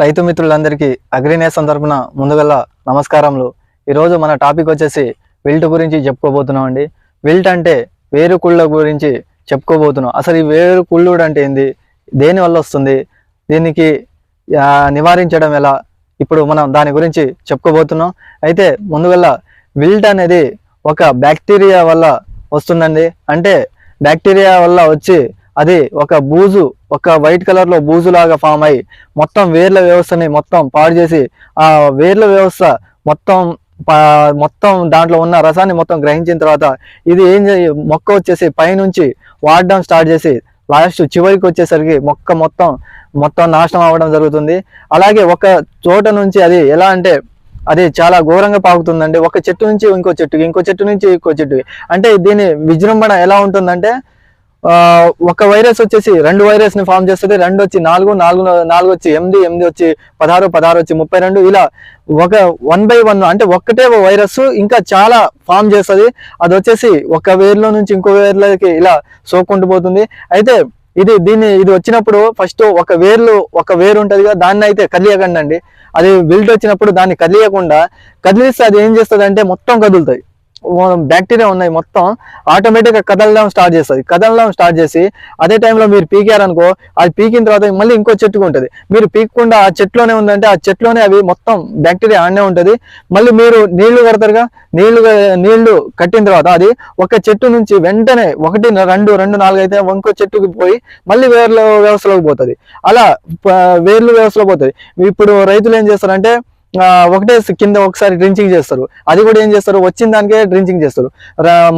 రైతు మిత్రులందరికీ అగ్రినేసం తరపున ముందుగల నమస్కారములు. ఈరోజు మన టాపిక్ వచ్చేసి విల్ట్ గురించి చెప్పుకోబోతున్నాం అండి విల్ట్ అంటే వేరు కుళ్ళ గురించి చెప్పుకోబోతున్నాం. అసలు ఈ వేరు కుళ్ళుడు అంటే ఏంది? దేని వల్ల వస్తుంది? దీనికి నివారించడం ఎలా? ఇప్పుడు మనం దాని గురించి చెప్పుకోబోతున్నాం. అయితే ముందుగల విల్ట్ అనేది ఒక బ్యాక్టీరియా వల్ల వస్తుందండి. అంటే బ్యాక్టీరియా వల్ల వచ్చి అది ఒక బూజు ఒక వైట్ కలర్లో బూజు లాగా ఫామ్ అయ్యి మొత్తం వేర్ల వ్యవస్థని మొత్తం పాడు చేసి ఆ వేర్ల వ్యవస్థ మొత్తం పా- మొత్తం దాంట్లో ఉన్న రసాన్ని మొత్తం గ్రహించిన తర్వాత ఇది ఏం మొక్క వచ్చేసి పైనుంచి వాడడం స్టార్ట్ చేసి లాస్ట్ చివరికి వచ్చేసరికి మొక్క మొత్తం మొత్తం నాశనం అవ్వడం జరుగుతుంది. అలాగే ఒక చోట నుంచి అది ఎలా అంటే అది చాలా ఘోరంగా పాకుతుందండి. ఒక చెట్టు నుంచి ఇంకో చెట్టుకి ఇంకో చెట్టు నుంచి ఇంకో చెట్టుకి. అంటే దీని విజృంభణ ఎలా ఉంటుందంటే ఒక వైరస్ వచ్చేసి రెండు వైరస్ని ఫామ్ చేస్తుంది. రెండు వచ్చి నాలుగు నాలుగు నాలుగు వచ్చి ఎనిమిది ఎనిమిది వచ్చి పదహారు పదహారు వచ్చి ముప్పై రెండు. ఇలా ఒక వన్ బై వన్ అంటే ఒక్కటే వైరస్ ఇంకా చాలా ఫామ్ చేస్తుంది. అది వచ్చేసి ఒక వేర్లో నుంచి ఇంకో వేర్లకి ఇలా సోకుంటూ పోతుంది. అయితే ఇది దీన్ని ఇది వచ్చినప్పుడు ఫస్ట్ ఒక వేర్లు ఒక వేరు ఉంటుంది కదా దాన్ని అయితే కదిలియకండి అది విల్ట్ వచ్చినప్పుడు దాన్ని కదిలియకుండా కదిలిస్తే అది ఏం చేస్తుంది అంటే మొత్తం కదులుతాయి. బ్యాక్టీరియా ఉన్నాయి మొత్తం ఆటోమేటిక్గా కదలడం స్టార్ట్ చేస్తుంది. కదలడం స్టార్ట్ చేసి అదే టైంలో మీరు పీకారు అనుకో అది పీకిన తర్వాత మళ్ళీ ఇంకో చెట్టుకు ఉంటుంది. మీరు పీకకుండా ఆ చెట్లోనే ఉందంటే ఆ చెట్లోనే అవి మొత్తం బ్యాక్టీరియా ఆడనే ఉంటుంది. మళ్ళీ మీరు నీళ్ళు కడతారుగా నీళ్ళు నీళ్ళు కట్టిన తర్వాత అది ఒక చెట్టు నుంచి వెంటనే ఒకటి రెండు రెండు నాలుగు అయితే ఇంకో చెట్టుకి పోయి మళ్ళీ వేర్ల వ్యవస్థలోకి పోతుంది. అలా వేర్లు వ్యవస్థలో పోతుంది. ఇప్పుడు రైతులు ఏం చేస్తారంటే ఒకటే కింద ఒకసారి డ్రించింగ్ చేస్తారు. అది కూడా ఏం చేస్తారు? వచ్చిన దానికే డ్రించింగ్ చేస్తారు.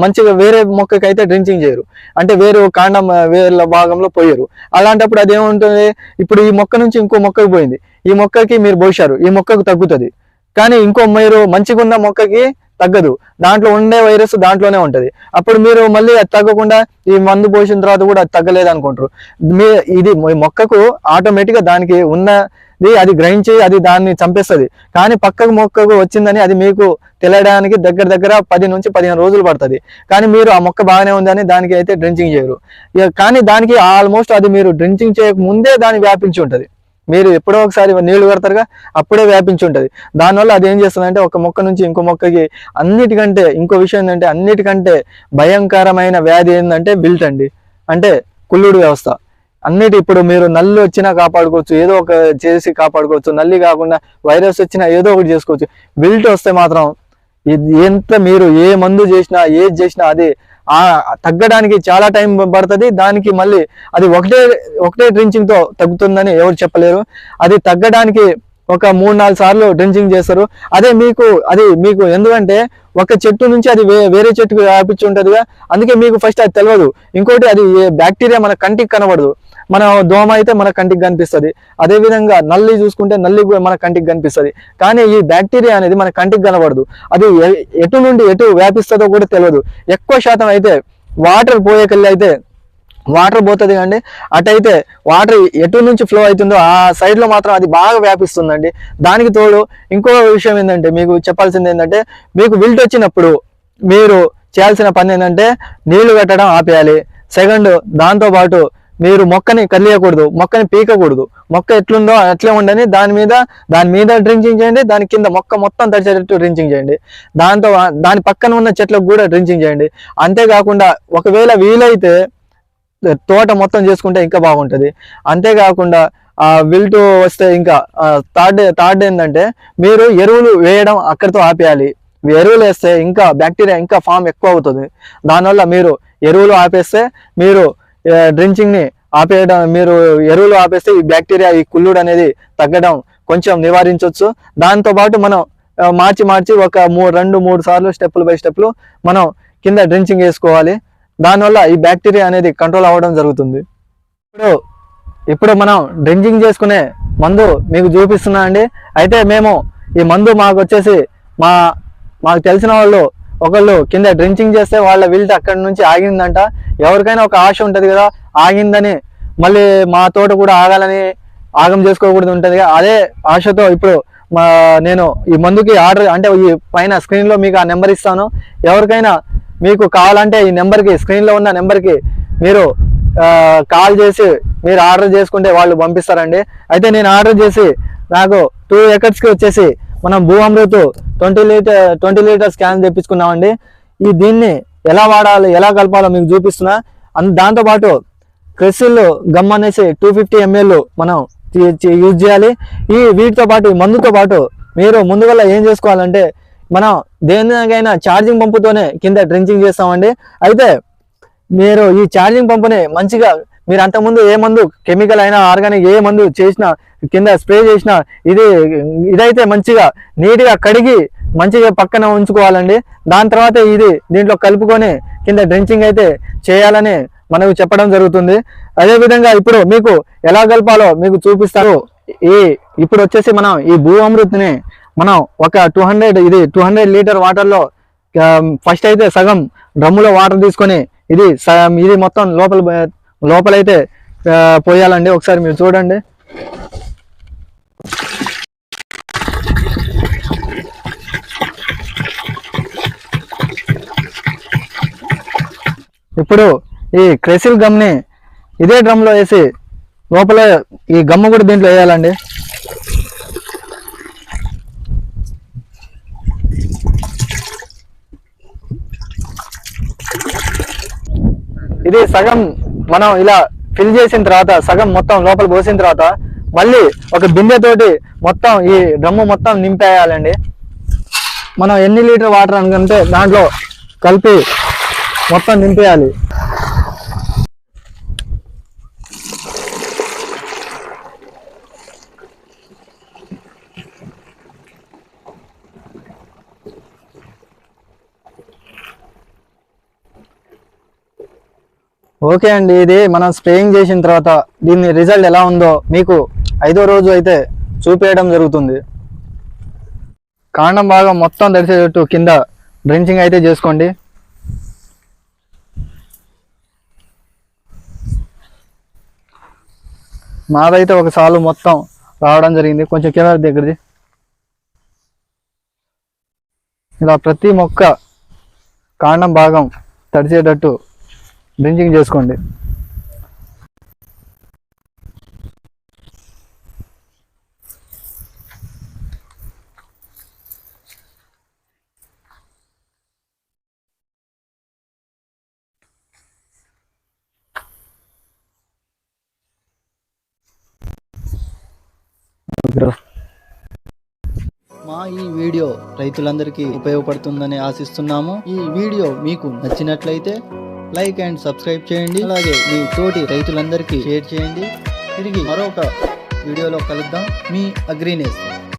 మంచిగా వేరే మొక్కకి అయితే డ్రించింగ్ చేయరు. అంటే వేరే కాండం వేరే వేర్ల భాగంలో పోయారు. అలాంటప్పుడు అది ఏముంటుంది ఇప్పుడు ఈ మొక్క నుంచి ఇంకో మొక్కకి పోయింది. ఈ మొక్కకి మీరు పోసారు ఈ మొక్కకు తగ్గుతుంది. కానీ ఇంకో మీరు మంచిగా ఉన్న మొక్కకి తగ్గదు. దాంట్లో ఉండే వైరస్ దాంట్లోనే ఉంటుంది. అప్పుడు మీరు మళ్ళీ అది తగ్గకుండా ఈ మందు పోసిన తర్వాత కూడా అది తగ్గలేదు అనుకుంటారు మీ ఇది ఈ మొక్కకు ఆటోమేటిక్గా దానికి ఉన్న అది గ్రహించి అది దాన్ని చంపేస్తుంది. కానీ పక్కకు మొక్కకు వచ్చిందని అది మీకు తెలియడానికి దగ్గర దగ్గర పది నుంచి పదిహేను రోజులు పడుతుంది. కానీ మీరు ఆ మొక్క బాగానే ఉందని దానికి అయితే డ్రించింగ్ చేయరు. కానీ దానికి ఆల్మోస్ట్ అది మీరు డ్రించింగ్ చేయక ముందే దాన్ని వ్యాపించి ఉంటుంది. మీరు ఎప్పుడో ఒకసారి నీళ్ళు కడతారుగా అప్పుడే వ్యాపించి ఉంటుంది. దానివల్ల అది ఏం చేస్తుందంటే ఒక మొక్క నుంచి ఇంకో మొక్కకి అన్నిటికంటే ఇంకో విషయం ఏంటంటే అన్నిటికంటే భయంకరమైన వ్యాధి ఏంటంటే బిల్ట్ అండి. అంటే కుళ్ళుడు వ్యవస్థ. అన్నిటి ఇప్పుడు మీరు నల్లి వచ్చినా కాపాడుకోవచ్చు ఏదో ఒక చేసి కాపాడుకోవచ్చు నల్లి కాకుండా వైరస్ వచ్చినా ఏదో ఒకటి చేసుకోవచ్చు. బిల్ట్ వస్తే మాత్రం ఎంత మీరు ఏ మందు చేసినా ఏది చేసినా అది ఆ తగ్గడానికి చాలా టైం పడుతుంది. దానికి మళ్ళీ అది ఒకటే ఒకటే డ్రించింగ్తో తగ్గుతుందని ఎవరు చెప్పలేరు. అది తగ్గడానికి ఒక మూడు నాలుగు సార్లు డ్రించింగ్ చేస్తారు. అదే మీకు అది మీకు ఎందుకంటే ఒక చెట్టు నుంచి అది వేరే చెట్టుకు వ్యాపించి ఉంటుందిగా. అందుకే మీకు ఫస్ట్ అది తెలియదు ఇంకోటి అది బ్యాక్టీరియా మన కంటికి కనబడదు. మన దోమ అయితే మన కంటికి కనిపిస్తుంది. అదేవిధంగా నల్లి చూసుకుంటే నల్లి కూడా మన కంటికి కనిపిస్తుంది. కానీ ఈ బ్యాక్టీరియా అనేది మన కంటికి కనబడదు. అది ఎటు నుండి ఎటు వ్యాపిస్తుందో కూడా తెలియదు. ఎక్కువ శాతం అయితే వాటర్ పోయేకల్లి అయితే వాటర్ పోతుంది కండి. అటైతే వాటర్ ఎటు నుంచి ఫ్లో అవుతుందో ఆ సైడ్లో మాత్రం అది బాగా వ్యాపిస్తుందండి. దానికి తోడు ఇంకో విషయం ఏంటంటే మీకు చెప్పాల్సింది ఏంటంటే మీకు విల్ట్ వచ్చినప్పుడు మీరు చేయాల్సిన పని ఏంటంటే నీళ్ళు కట్టడం ఆపేయాలి. సెకండ్ దాంతోపాటు మీరు మొక్కని కదిలియకూడదు మొక్కని పీకకూడదు. మొక్క ఎట్లుందో అట్లే ఉండని దాని మీద దాని మీద డ్రింకింగ్ చేయండి దాని కింద మొక్క మొత్తం తడిచేటట్టు డ్రింకింగ్ చేయండి. దాంతో దాని పక్కన ఉన్న చెట్లకు కూడా డ్రింకింగ్ చేయండి. అంతేకాకుండా ఒకవేళ వీలైతే తోట మొత్తం చేసుకుంటే ఇంకా బాగుంటుంది. అంతేకాకుండా ఆ విల్టు వస్తే ఇంకా థర్డ్ థర్డ్ ఏంటంటే మీరు ఎరువులు వేయడం అక్కడితో ఆపేయాలి. ఎరువులు వేస్తే ఇంకా బ్యాక్టీరియా ఇంకా ఫామ్ ఎక్కువ అవుతుంది. దానివల్ల మీరు ఎరువులు ఆపేస్తే మీరు డ్రింకింగ్ని ఆపేయడం మీరు ఎరువులు ఆపేస్తే ఈ బ్యాక్టీరియా ఈ కుళ్ళుడు అనేది తగ్గడం కొంచెం నివారించవచ్చు దాంతో పాటు మనం మార్చి మార్చి ఒక మూడు రెండు మూడు సార్లు స్టెప్పులు బై స్టెప్లు మనం కింద డ్రించింగ్ వేసుకోవాలి. దానివల్ల ఈ బ్యాక్టీరియా అనేది కంట్రోల్ అవ్వడం జరుగుతుంది. ఇప్పుడు ఇప్పుడు మనం డ్రింకింగ్ చేసుకునే మందు మీకు చూపిస్తున్నా అండి. అయితే మేము ఈ మందు మాకు వచ్చేసి మా మాకు తెలిసిన వాళ్ళు ఒకళ్ళు కింద డ్రింకింగ్ చేస్తే వాళ్ళ విల్ట్ అక్కడి నుంచి ఆగిందంట. ఎవరికైనా ఒక ఆశ ఉంటుంది కదా ఆగిందని మళ్ళీ మా తోట కూడా ఆగాలని ఆగం చేసుకోకూడదు ఉంటుంది అదే ఆశతో ఇప్పుడు మా నేను ఈ మందుకి ఆర్డర్ అంటే ఈ పైన స్క్రీన్లో మీకు ఆ నెంబర్ ఇస్తాను. ఎవరికైనా మీకు కావాలంటే ఈ నెంబర్కి స్క్రీన్లో ఉన్న నెంబర్కి మీరు కాల్ చేసి మీరు ఆర్డర్ చేసుకుంటే వాళ్ళు పంపిస్తారండి. అయితే నేను ఆర్డర్ చేసి నాకు టూ ఎకర్స్కి వచ్చేసి మనం Bhu Amrit twenty litre twenty litres can తెప్పించుకున్నామండి. ఈ దీన్ని ఎలా వాడాలి ఎలా కలపాలో మీకు చూపిస్తున్నా. అండ్ దాంతో పాటు క్రెసిల్ గమ్ అనేసి టూ ఫిఫ్టీ ఎంఎల్ మనం యూజ్ చేయాలి. ఈ వీటితో పాటు మందుతో పాటు మీరు ముందుగా ఏం చేసుకోవాలంటే మనం దేనికైనా ఛార్జింగ్ పంపుతోనే కింద డ్రింకింగ్ చేస్తామండి. అయితే మీరు ఈ ఛార్జింగ్ పంపుని మంచిగా మీరు అంతకుముందు ఏ మందు కెమికల్ అయినా ఆర్గానిక్ ఏ మందు చేసినా కింద స్ప్రే చేసినా ఇది ఇదైతే మంచిగా నీట్గా కడిగి మంచిగా పక్కన ఉంచుకోవాలండి. దాని తర్వాత ఇది దీంట్లో కలుపుకొని కింద డ్రింకింగ్ అయితే చేయాలని మనకు చెప్పడం జరుగుతుంది. అదేవిధంగా ఇప్పుడు మీకు ఎలా కలపాలో మీకు చూపిస్తారు ఈ ఇప్పుడు వచ్చేసి మనం ఈ భూ అమృత్ని మనం ఒక టూ హండ్రెడ్ ఇది టూ హండ్రెడ్ లీటర్ వాటర్లో ఫస్ట్ um, అయితే సగం డ్రమ్ములో వాటర్ తీసుకొని ఇది సగం ఇది మొత్తం లోపల లోపలైతే పోయాలండి. ఒకసారి మీరు చూడండి. ఇప్పుడు ఈ క్రెసిల్ గమ్ని ఇదే డ్రమ్లో వేసి లోపల ఈ గమ్ము కూడా దీంట్లో వేయాలండి. ఇది సగం మనం ఇలా ఫిల్ చేసిన తర్వాత సగం మొత్తం లోపల పోసిన తర్వాత మళ్ళీ ఒక బిందెతోటి మొత్తం ఈ డ్రమ్ము మొత్తం నింపేయాలండి. మనం ఎన్ని లీటర్ వాటర్ అనుకుంటే దాంట్లో కలిపి మొత్తం నింపేయాలి. ఓకే అండి ఇది మనం స్ప్రేయింగ్ చేసిన తర్వాత దీని రిజల్ట్ ఎలా ఉందో మీకు ఐదో రోజు అయితే చూపేయడం జరుగుతుంది. కాండం భాగం మొత్తం తడిసేటట్టు కింద డ్రించింగ్ అయితే చేసుకోండి. మాదైతే ఒక సాలు మొత్తం రావడం జరిగింది. కొంచెం కింద దగ్గరది. ఇలా ప్రతి మొక్క కాండం భాగం తడిచేటట్టు డ్రింకింగ్ చేసుకోండి. మా ఈ వీడియో రైతులందరికీ ఉపయోగపడుతుందని ఆశిస్తున్నాము. ఈ వీడియో మీకు నచ్చినట్లయితే లైక్ అండ్ సబ్స్క్రైబ్ చేయండి. అలాగే మీ తోటి రైతులందరికీ షేర్ చేయండి. తిరిగి మరొక వీడియోలో కలుద్దాం. మీ అగ్రీనేస్తాం